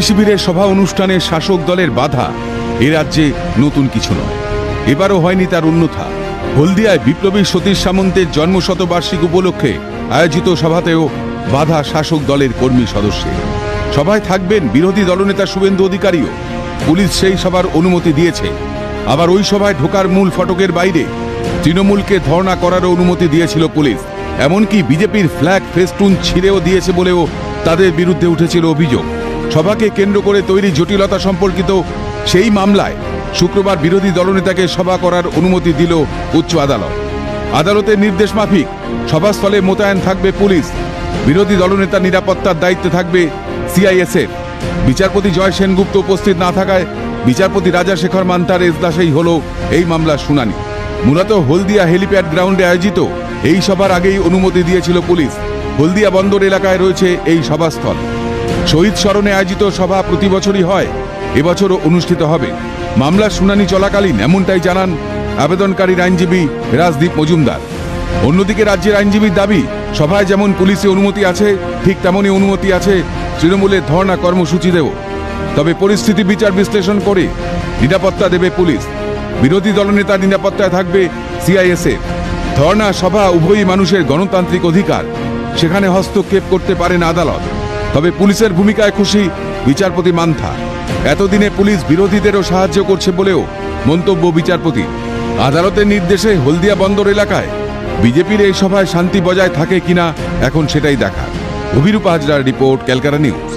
শিবিরের সভা অনুষ্ঠানে শাসক দলের বাধা। এ রাজ্যে নতুন কিছু নয়। এবারও হয়নি তার অন্যথা। হলদিয়ায় বিপ্লবী সতীশ সামন্তের জন্মশতবার্ষিক উপলক্ষে আয়োজিত সভাতেও বাধা শাসক দলের কর্মী সদস্যের। সভায় থাকবেন বিরোধী দলনেতা শুভেন্দু অধিকারীও। পুলিশ সেই সভার অনুমতি দিয়েছে। আবার ওই সভায় ঢোকার মূল ফটকের বাইরে তৃণমূলকে ধর্ণা করারও অনুমতি দিয়েছিল পুলিশ। এমনকি বিজেপির ফ্ল্যাগ ফেস্টুন ছিঁড়েও দিয়েছে বলেও তাদের বিরুদ্ধে উঠেছিল অভিযোগ। সভাকে কেন্দ্র করে তৈরি জটিলতা সম্পর্কিত সেই মামলায় শুক্রবার বিরোধী দলনেতাকে সভা করার অনুমতি দিল উচ্চ আদালত। আদালতের নির্দেশ মাফিক, সভাস্থলে মোতায়েন থাকবে পুলিশ। বিরোধী দলনেতার নিরাপত্তার দায়িত্বে থাকবে সিআইএসএফ। বিচারপতি জয় সেনগুপ্ত উপস্থিত না থাকায় বিচারপতি রাজা শেখর মান্তার এজলাসেই হল এই মামলার শুনানি। মূলত হলদিয়া হেলিপ্যাড গ্রাউন্ডে আয়োজিত এই সভার আগেই অনুমতি দিয়েছিল পুলিশ। হলদিয়া বন্দর এলাকায় রয়েছে এই সভাস্থল। শহীদ স্মরণে আয়োজিত সভা প্রতি বছরই হয়। এবছরও অনুষ্ঠিত হবে। মামলার শুনানি চলাকালীন এমনটাই জানান আবেদনকারীর আইনজীবী রাজদীপ মজুমদার। অন্যদিকে রাজ্যের আইনজীবীর দাবি, সভায় যেমন পুলিশে অনুমতি আছে, ঠিক তেমনই অনুমতি আছে তৃণমূলের ধর্ণা কর্মসূচিতেও। তবে পরিস্থিতি বিচার বিশ্লেষণ করে নিরাপত্তা দেবে পুলিশ। বিরোধী দলনেতার নিরাপত্তায় থাকবে সিআইএসএফ। ধর্ণা সভা উভয়ই মানুষের গণতান্ত্রিক অধিকার। সেখানে হস্তক্ষেপ করতে পারেন আদালত। তবে পুলিশের ভূমিকায় খুশি বিচারপতি মান্থা। এতদিনে পুলিশ বিরোধীদেরও সাহায্য করছে বলেও মন্তব্য বিচারপতি। আদালতের নির্দেশে হলদিয়া বন্দর এলাকায় বিজেপির এই সভায় শান্তি বজায় থাকে কিনা এখন সেটাই দেখা অভিরূপ হাজরার রিপোর্ট, ক্যালকাটা নিউজ।